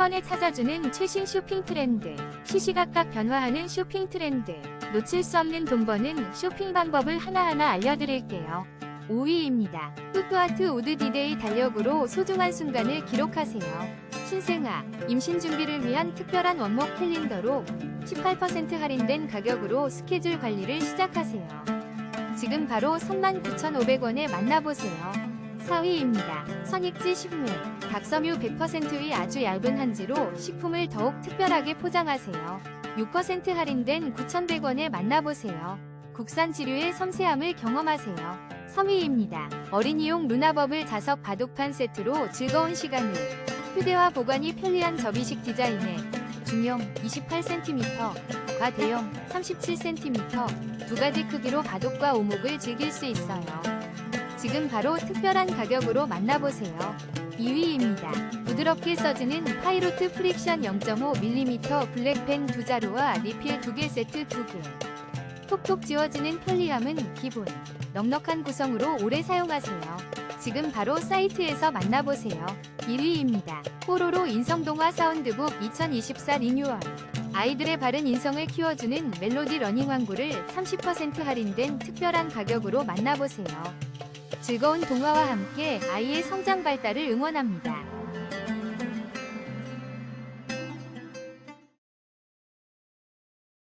번에 찾아주는 최신 쇼핑 트렌드. 시시각각 변화하는 쇼핑 트렌드. 놓칠 수 없는 돈 버는 쇼핑 방법을 하나하나 알려드릴게요. 5위입니다. 푸드아트 우드 디데이 달력으로 소중한 순간을 기록하세요. 신생아, 임신 준비를 위한 특별한 원목 캘린더로 18% 할인된 가격으로 스케줄 관리를 시작하세요. 지금 바로 39,500원에 만나보세요. 4위입니다. 선익지 식물. 박섬유 100%의 아주 얇은 한지로 식품을 더욱 특별하게 포장하세요. 6% 할인된 9,100원에 만나보세요. 국산 지류의 섬세함을 경험하세요. 3위입니다. 어린이용 루나버블 자석 바둑판 세트로 즐거운 시간을. 휴대와 보관이 편리한 접이식 디자인에 중형 28cm, 과대형 37cm 두 가지 크기로 바둑과 오목을 즐길 수 있어요. 지금 바로 특별한 가격으로 만나보세요. 2위입니다. 부드럽게 써지는 파이로트 프릭션 0.5mm 블랙펜 두 자루와 리필 두 개 세트 두 개. 톡톡 지워지는 편리함은 기본. 넉넉한 구성으로 오래 사용하세요. 지금 바로 사이트에서 만나보세요. 1위입니다. 뽀로로 인성동화 사운드북 2024 리뉴얼. 아이들의 바른 인성을 키워주는 멜로디 러닝 왕구를 30% 할인된 특별한 가격으로 만나보세요. 즐거운 동화와 함께 아이의 성장 발달을 응원합니다.